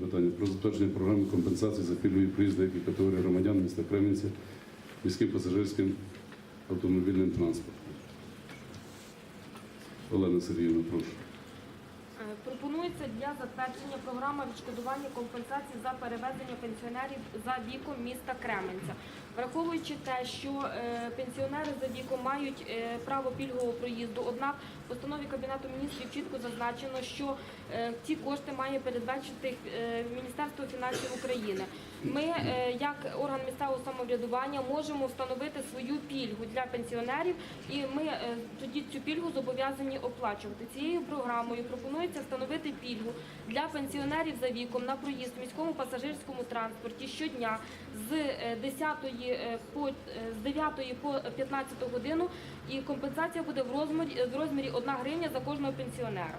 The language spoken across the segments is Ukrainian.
Питання про затвердження програми компенсації за пільгові проїзди, які категорії громадян міста Кремінця міським пасажирським автомобільним транспортом. Олена Сергійовна, прошу. Для затвердження програма відшкодування компенсацій за перевезення пенсіонерів за віком міста Кременця. Враховуючи те, що е, пенсіонери за віком мають е, право пільгового проїзду, однак в постанові Кабінету міністрів чітко зазначено, що е, ці кошти має передбачити Міністерство фінансів України. Ми, як орган місцевого самоврядування, можемо встановити свою пільгу для пенсіонерів, і ми тоді цю пільгу зобов'язані оплачувати. Цією програмою пропонується встановити пільгу для пенсіонерів за віком на проїзд в міському пасажирському транспорті щодня з е, 10 е, по е, з 9 по 15 годину, і компенсація буде в розмірі в розмірі 1 гривня за кожного пенсіонера.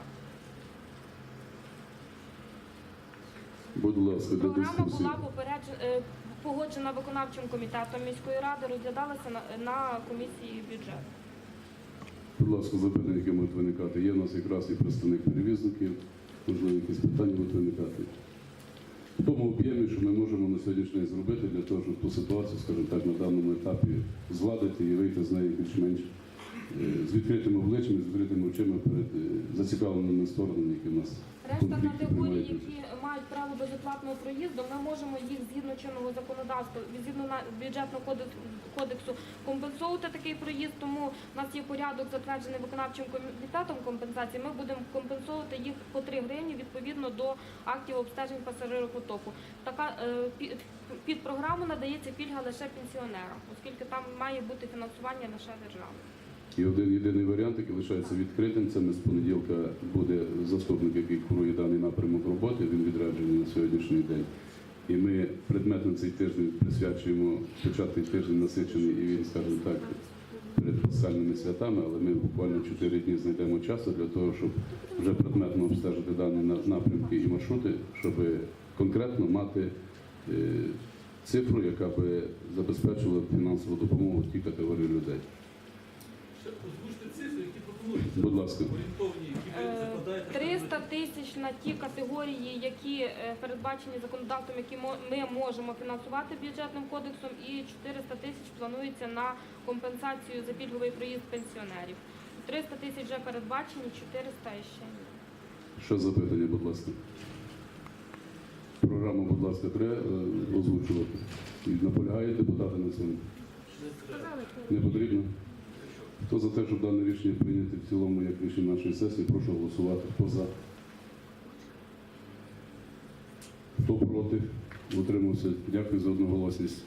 Будь ласка, Програма була попереджена е, погоджена виконавчим комітетом міської ради, розглядалася на, на комісії бюджету. Будь ласка, запитання, які можуть виникати. Є в нас якраз і представник перевізників, можливо, якісь питання виникати. В тому об'ємі, що ми можемо на сьогоднішній день зробити для того, щоб ту ситуацію, скажімо так, на даному етапі згладити і вийти з неї більш-менш з відкритими обличчями, з відкритими очима перед е, зацікавленими сторонами, які в нас Решта конфлікти категорій, які мають право безоплатного проїзду, ми можемо їх згідно чинного законодавства, згідно на бюджетного кодексу, кодексу компенсувати такий проїзд. Тому у нас є порядок затверджений виконавчим комітетом компенсації. Ми будемо компенсувати їх по 3 гривні відповідно до актів обстежень пасажиропотоку. Така е, під програму надається пільга лише пенсіонерам, оскільки там має бути фінансування лише держави. І один єдиний варіант, який лишається відкритим, це ми з понеділка буде заступник, який курує даний напрямок роботи. Він відряджений на сьогоднішній день. І ми предметно цей тиждень присвячуємо початий тиждень насичений, і він, скажімо так, перед пасхальними святами, але ми буквально 4 дні знайдемо часу для того, щоб вже предметно обстежити дані напрямки і маршрути, щоб конкретно мати е, цифру, яка би забезпечила фінансову допомогу тій категорії людей. Ще озвучте цифри, які пропонуються. Будь ласка. Орієнтовні, які ви Е, закладаєте. 300 тисяч на ті категорії, які е, передбачені законодавством, які ми можемо фінансувати бюджетним кодексом, і 400 тисяч планується на компенсацію за пільговий проїзд пенсіонерів. 300 тисяч вже передбачені, 400 ще ні. Що запитання, будь ласка? Програму, будь ласка, треба е, озвучувати. І Наполягають депутати на цьому? Не потрібно? Хто за те, щоб дане рішення прийняти в цілому як рішення нашої сесії, прошу голосувати. Хто за? Хто проти? Утримався. Дякую за одноголосність.